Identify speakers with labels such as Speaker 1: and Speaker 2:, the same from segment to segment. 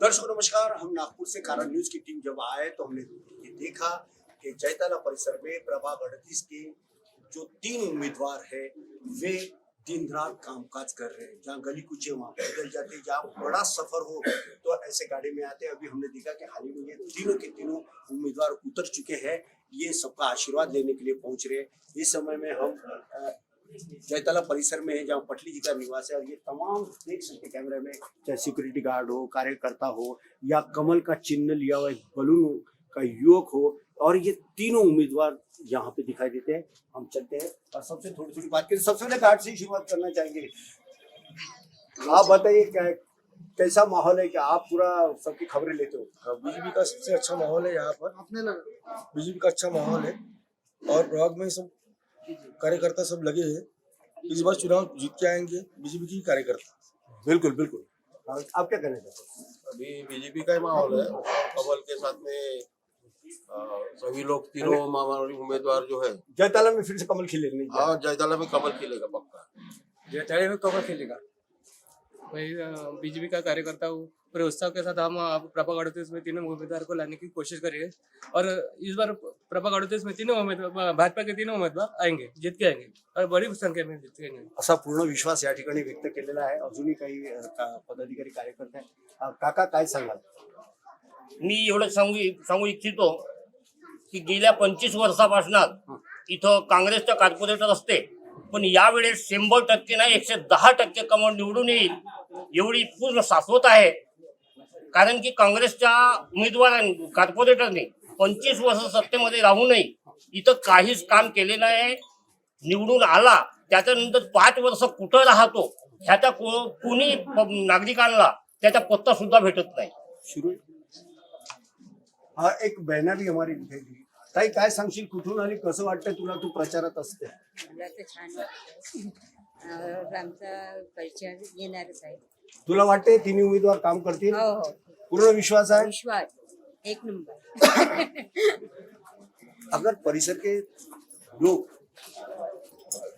Speaker 1: दर्शकों, नमस्कार। हम नागपुर से कारण न्यूज़ की टीम जब आए तो हमने ये देखा कि जयताला परिसर में प्रभाग अड़तीस के जो तीन उम्मीदवार है, वे दिन रात कामकाज कर रहे हैं। जहाँ गली कुचे, वहाँ पैदल जाते जहाँ बड़ा सफ़र हो तो ऐसे गाड़ी में आते अभी हमने देखा कि हाल ही में ये तीनों के तीनों उम्मीदवार उतर चुके हैं। ये सबका आशीर्वाद लेने के लिए पहुँच रहे हैं। इस समय में हम जयतला परिसर में है जहाँ पटली जी का निवास है और ये तमाम देख सकते कैमरे में चाहे सिक्योरिटी गार्ड हो कार्यकर्ता हो या कमल का चिन्ह लिया हुआ एक बलून का युवक हो और ये तीनों उम्मीदवार यहाँ पे दिखाई देते हैं। हम चलते हैं और सबसे थोड़ी थोड़ी बात करें सबसे पहले गार्ड से शुरुआत करना चाहेंगे। आप बताइए क्या कैसा माहौल है कि आप पूरा सबकी खबरें लेते हो?
Speaker 2: बीजेपी का सबसे अच्छा माहौल है यहाँ पर। बीजेपी का अच्छा माहौल है और प्रभाग में सब कार्यकर्ता सब लगे हैं। इस बार चुनाव जीत के आएँगे बीजेपी के ही कार्यकर्ता।
Speaker 1: बिल्कुल बिल्कुल। आप क्या कहना चाहते हैं?
Speaker 3: अभी बीजेपी का ही माहौल है। कमल के साथ में सभी लोग तीनों महामारी उम्मीदवार जो है।
Speaker 1: जयताला में फिर से कमल खिले नहीं।
Speaker 3: और जयताला में कमल खिलेगा पक्का।
Speaker 4: जयताड़ी में कमल खेलेगा। वही बीजेपी का कार्यकर्ता हूँ। पूरे उत्साह के साथ हम अ, प्रभाग अड़तीस में तीनों उम्मीदवार को लाने की कोशिश करेंगे और इस बार प्रभाग अड़तीस में तीनों उम्मीदवार भाजपा के तीनों उम्मीदवार आएंगे जीत के आएंगे। और बड़ी संख्या में जीत के आएंगे।
Speaker 1: असा पूर्ण विश्वास या ठिकाणी व्यक्त केलेला आहे. अजूनही काही पदाधिकारी कार्यकर्ते काका काय सांगाल?
Speaker 5: मी एवढं सांगू सांगू इच्छितो की गेल्या पंचवीस वर्षापासून इथं काँग्रेसचं कॉर्पोरेटर असते पण यावेळेस शंभर टक्के नाही एकशे दहा टक्के कमळ निवडून येईल एवढी पूर्ण शाश्वत आहे. कारण की काँग्रेसच्या उमेदवारांनी कॉर्पोरेटरने पंचवीस वर्ष सत्तेमध्ये राहूनही इथं काहीच काम केले नाही. निवडून आला त्याच्यानंतर पाच वर्ष कुठं राहतो ह्याचा को- कुणी नागरिकांना त्याचा पत्ता सुद्धा भेटत नाही.
Speaker 1: हा एक बॅनर भी हमारी ताई काय सांगशील कुठून आणि कसं वाटतं तुला तू प्रचारात असते?
Speaker 6: मला तर छान वाटतं. आमचा परिचय येणारच आहे.
Speaker 1: तुला वाटते तिन्ही उमेदवार काम करतील?
Speaker 6: हो हो.
Speaker 1: पूर्ण विश्वास आहे?
Speaker 6: विश्वास. एक नंबर.
Speaker 1: अगर परिसर के लोग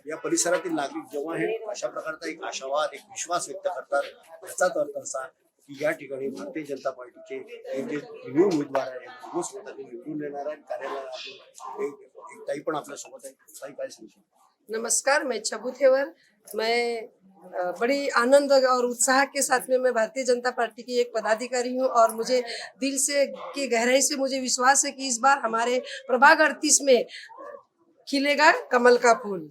Speaker 1: या परिसरातील नागरिक जेव्हा हे अशा प्रकारचा एक आशावाद एक विश्वास व्यक्त करतात याचाच अर्थ असा की या ठिकाणी भारतीय जनता पार्टीचे हे जे तिन्ही उमेदवार आहे होता ते निवडून येणार आहेत कार्यालयात एक एक ताई पण आपल्यासोबत आहे ताई काय सांगशील?
Speaker 7: नमस्कार मैं छबू थेवर. मैं बड़ी आनंद और उत्साह के साथ में मैं भारतीय जनता पार्टी की एक पदाधिकारी हूँ और मुझे दिल से, की गहराई से मुझे विश्वास है कि इस बार हमारे प्रभाग अड़तीस में खिलेगा कमल का फूल।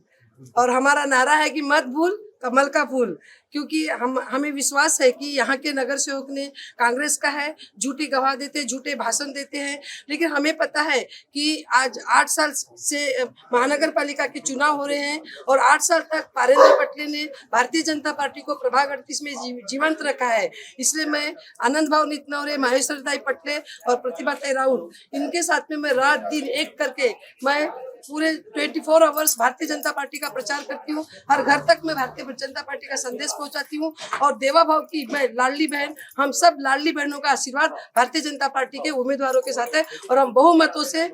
Speaker 7: और हमारा नारा है कि मत भूल कमल का फूल। क्योंकि हम हमें विश्वास है कि यहाँ के नगर सेवक ने कांग्रेस का है झूठी गवाह देते झूठे भाषण देते हैं लेकिन हमें पता है कि आज आठ साल से महानगर पालिका के चुनाव हो रहे हैं और आठ साल तक पारेंद्र पटले ने भारतीय जनता पार्टी को प्रभाग अड़तीस में जी, जीवंत रखा है। इसलिए मैं आनंद भाव नितनवरे माहेश्वर दाई पटले और प्रतिभा ताई राउत इनके साथ में मैं रात दिन एक करके मैं पूरे 24 four hours Bharatiya Janata party का प्रचार करती हूँ। हर घर तक मैं भारतीय जनता पार्टी का संदेश पहुंचाती हूँ। और देवा भाव की मैं लाडली बहन हम सब लाडली बहनों का आशीर्वाद भारतीय जनता पार्टी के उम्मीदवारों के साथ है और हम बहुमतों से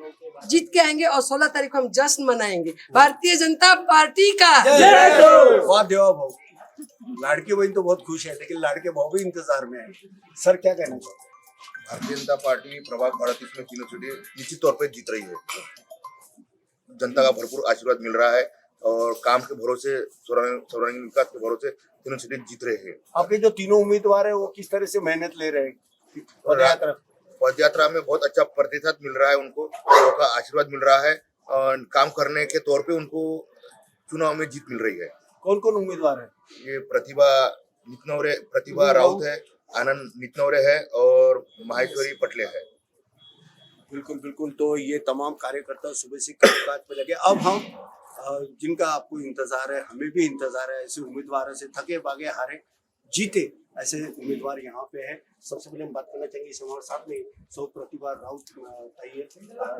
Speaker 7: जीत के आएँगे और 16 तारीख को हम जश्न मनाएँगे। भारतीय जनता पार्टी का
Speaker 1: वाह देवा भाऊ लाड़की बहन तो बहुत खुश है लेकिन लाड़के भाव भी इंतज़ार में है। सर क्या कहना चाहते
Speaker 8: भारतीय जनता पार्टी प्रभाग अड़तीस में तीनों सीटें निश्चित तौर पे जीत रही है। जनता का भरपूर आशीर्वाद मिल रहा है। और काम के भरोसे विकास के भरोसे तीनों सीटें जीत रहे हैं।
Speaker 1: आपके जो तीनों उम्मीदवार है वो किस तरह से मेहनत ले रहे हैं? पदयात्रा।
Speaker 8: पद यात्रा में बहुत अच्छा प्रतिशत मिल रहा है उनको लोगों का आशीर्वाद मिल रहा है और काम करने के तौर पे उनको चुनाव में जीत मिल रही है।
Speaker 1: कौन कौन उम्मीदवार है?
Speaker 8: ये प्रतिभा नितनवरे प्रतिभा राउत है आनंद नितनवरे है और माहेश्वरी पटले है।
Speaker 1: बिल्कुल बिल्कुल तो ये तमाम कार्यकर्ता सुबह से कामकाज पे लगे। अब हम जिनका आपको इंतज़ार है हमें भी इंतज़ार है ऐसे उम्मीदवार से थके बागे हारे जीते ऐसे उम्मीदवार यहाँ पे है। सबसे पहले हम बात करना चाहेंगे इस हमारे साथ में सौ प्रतिभा राउत अ, ताई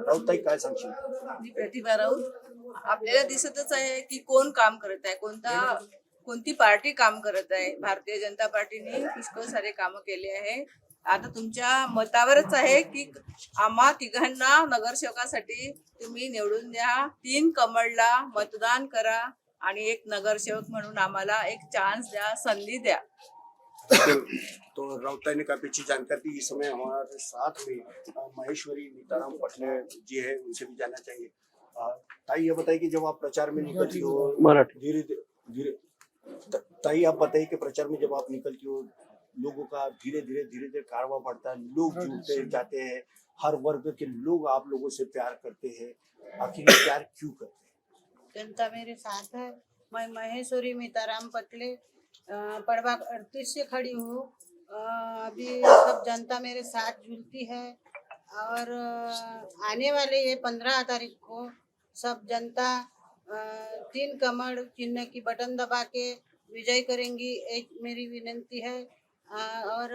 Speaker 1: राउत ताई काय सांगशील
Speaker 9: प्रतिभा राऊत आपल्याला दिसतच आहे की कोण काम करत आहे? कोणता कोणती पार्टी काम करत आहे? भारतीय जनता पार्टीने पुष्कळ सारे कामं केले आहे. आता तुमच्या मतावरच आहे की आम्हा तिघांना नगरसेवकासाठी तुम्ही निवडून द्या. तीन कमळला मतदान करा आणि एक नगरसेवक म्हणून आम्हाला एक चान्स द्या संधी द्या.
Speaker 1: तो, तो राउताई ने काफी अच्छी जानकारी इस समय हमारे साथ में. महेश्वरी नीताराम पटले जी है उनसे भी जानना चाहिए. ताई ये बताइए कि जब आप प्रचार में निकलती हो धीरे धीरे ताई आप बताइए कि प्रचार में जब आप निकलती हो लोगों का धीरे धीरे धीरे धीरे कारवा बढ़ता है। लोग जुड़ते जाते हैं। हर वर्ग के लोग आप लोगों से प्यार करते हैं। आखिर प्यार क्यों करते हैं?
Speaker 10: जनता मेरे साथ है। मैं महेश्वरी मीताराम पटले प्रभाग अड़तीस से खड़ी हूँ। अभी सब जनता मेरे साथ जुलती है और आने वाले ये पंद्रह तारीख को। सब जनता तीन कमर चिन्ह की बटन दबा के विजय करेंगी। एक मेरी विनंती है और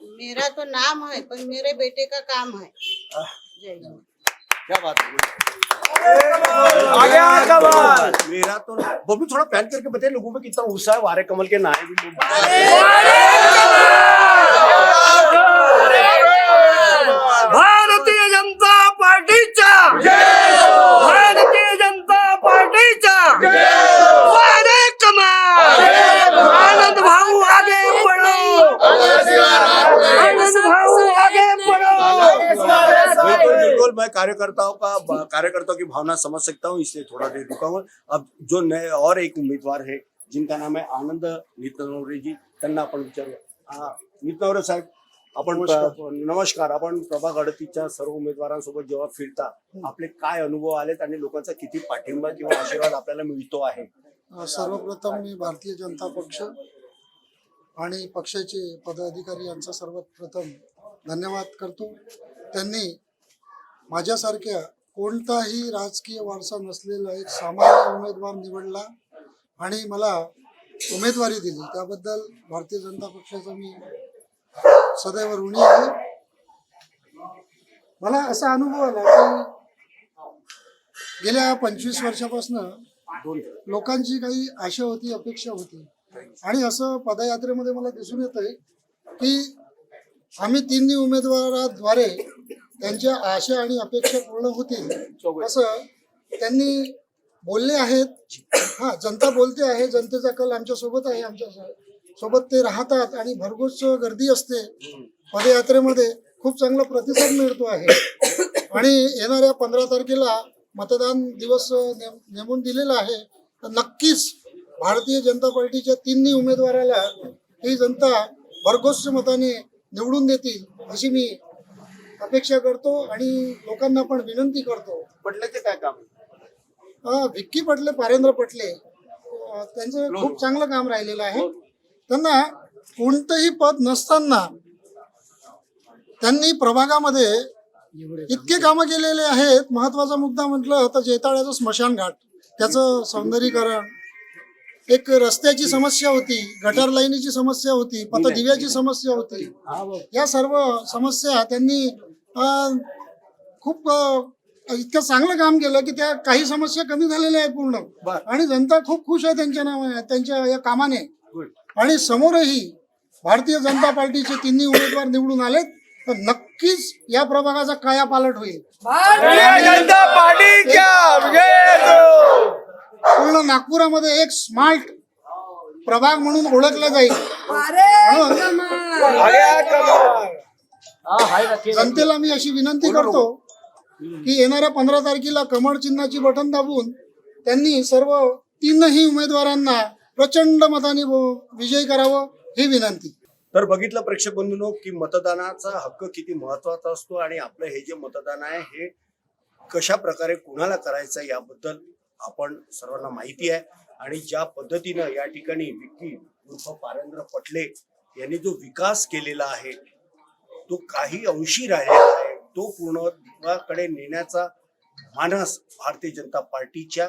Speaker 10: मेरा तो नाम है पर मेरे बेटे का काम है। जय
Speaker 1: क्या बात है?
Speaker 2: आगे
Speaker 1: मेरा तो बबलू थोड़ा पहन करके बताए लोगों में कितना उत्साह है वारे कमल के नारे मैं कार्यकर्ताओं का कार्यकर्ताओं की भावना समझ सकता हूँ इसलिए थोड़ा देर रुका हूँ। अब जो नए और एक उमेदवार है जिनका नाम है आनंद नितनवरे जी त्यांना आपण विचारूया हा नितनवरे साहेब आपण नमस्कार। आपण प्रभाग अडतीच्या सर्व उमेदवारांसोबत जेव्हा फिरता आपले काय अनुभव आलेत आणि लोकांचा किती पाठिंबा किंवा आशीर्वाद आपल्याला मिळतो आहे?
Speaker 11: सर्वप्रथम मी भारतीय जनता पक्ष आणि पक्षाचे पदाधिकारी यांचा सर्वप्रथम धन्यवाद करतो. त्यांनी माझ्यासारख्या कोणताही राजकीय वारसा नसलेला एक सामान्य उमेदवार निवडला आणि मला उमेदवारी दिली. त्याबद्दल भारतीय जनता पक्षाचा मी सदैव ऋणी आहे. मला असा अनुभव आला की गेल्या पंचवीस वर्षापासून लोकांची काही आशा होती अपेक्षा होती. आणि असं पदयात्रेमध्ये मला दिसून येत आहे की आम्ही तिन्ही उमेदवाराद्वारे त्यांच्या आशा आणि अपेक्षा पूर्ण होतील असं त्यांनी बोलले आहेत. हा जनता बोलते आहे. जनतेचा कल आमच्यासोबत आहे. आमच्यासोबत ते राहतात आणि भरघोस गर्दी असते पदयात्रेमध्ये. खूप चांगला प्रतिसाद मिळतो आहे. आणि येणाऱ्या पंधरा तारखेला मतदान दिवस नेम- नेमून दिलेला आहे. तर नक्कीच भारतीय जनता पार्टीच्या तिन्ही उमेदवाराला ही जनता भरघोस मताने निवडून देतील अशी मी अपेक्षा करतो आणि लोकांना पण विनंती करतो.
Speaker 1: पटल्याचे काय काम?
Speaker 11: विक्की पटले पारेंद्र पटले त्यांचं खूप चांगलं काम राहिलेलं आहे. त्यांना कोणतंही पद नसताना त्यांनी प्रभागामध्ये इतके कामं केलेले आहेत. महत्त्वाचा मुद्दा म्हटलं तर जैताळ्याचं स्मशान घाट त्याचं सौंदर्यीकरण. एक रस्त्याची समस्या होती गटर लाईनीची समस्या होती पथदिव्याची समस्या होती. या सर्व समस्या त्यांनी खूप इतकं चांगलं काम केलं की त्या काही समस्या कमी झालेल्या आहेत पूर्ण. आणि जनता खूप खुश आहे त्यांच्या नावा त्यांच्या या कामाने. आणि समोरही भारतीय जनता पार्टीचे तिन्ही उमेदवार निवडून आलेत तर नक्कीच या प्रभागाचा काया पालट होईल
Speaker 2: जनता विजय
Speaker 11: पूर्ण नागपुरामध्ये एक स्मार्ट प्रभाग म्हणून ओळखला जाईल. जनतेला मी अशी विनंती करतो की येणाऱ्या पंधरा तारखेला कमळ चिन्हाची बटन दाबून त्यांनी सर्व तीनही उमेदवारांना प्रचंड मताने व- विजयी करावं ही विनंती.
Speaker 1: तर बघितलं प्रेक्षक बंधूंनो की मतदानाचा हक्क किती महत्त्वाचा असतो आणि आपलं हे जे मतदान आहे हे कशा प्रकारे कुणाला करायचं याबद्दल आपण सर्वांना माहिती आहे. आणि ज्या पद्धतीनं या ठिकाणी विक्की उर्फ पारेंद्र पटले यांनी जो विकास केलेला आहे तो काही अंशी राहिलेला आहे. तो पूर्णत्वाकडे नेण्याचा मानस भारतीय जनता पार्टीच्या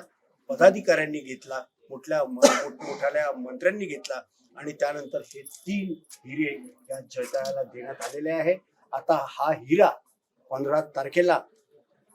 Speaker 1: पदाधिकाऱ्यांनी घेतला मोठल्या मोठमोठ्या मंत्र्यांनी घेतला आणि त्यानंतर हे तीन हिरे या जयताळ्याला देण्यात आलेले आहे. आता हा हिरा पंधरा तारखेला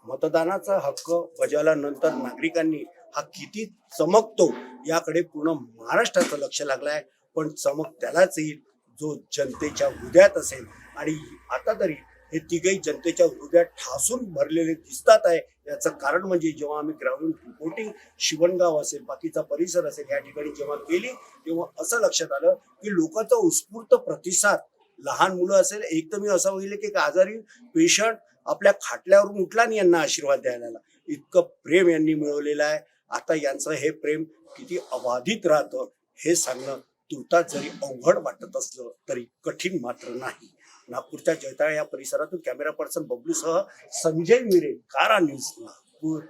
Speaker 1: मतदानाचा हक्क बजावल्यानंतर नागरिकांनी हा किती चमकतो याकडे पूर्ण महाराष्ट्राचं लक्ष लागलं आहे पण चमक त्यालाच येईल. जो जनतेच्या हृदयात असेल आणि आता तरी हे तिघही जनतेच्या हृदयात ठासून भरलेले दिसतात आहे. याचं कारण म्हणजे जेव्हा आम्ही ग्राउंड रिपोर्टिंग शिवणगाव असेल बाकीचा परिसर असेल या ठिकाणी जेव्हा केली तेव्हा असं लक्षात आलं की लोकांचा उत्स्फूर्त प्रतिसाद लहान मुलं असेल एक तर मी असं बघितलं की एक आजारी पेशंट आपल्या खाटल्यावरून उठला आणि यांना आशीर्वाद द्यायला इतकं प्रेम यांनी मिळवलेलं आहे. आता यांचं हे प्रेम किती अबाधित राहतं हे सांगणं तुर्तास जरी अवघड वाटत असलं तरी कठीण मात्र नाही. नागपूरच्या जैताळा या परिसरातून कॅमेरा पर्सन बबलूसह संजय मिरे कारा न्यूज नागपूर.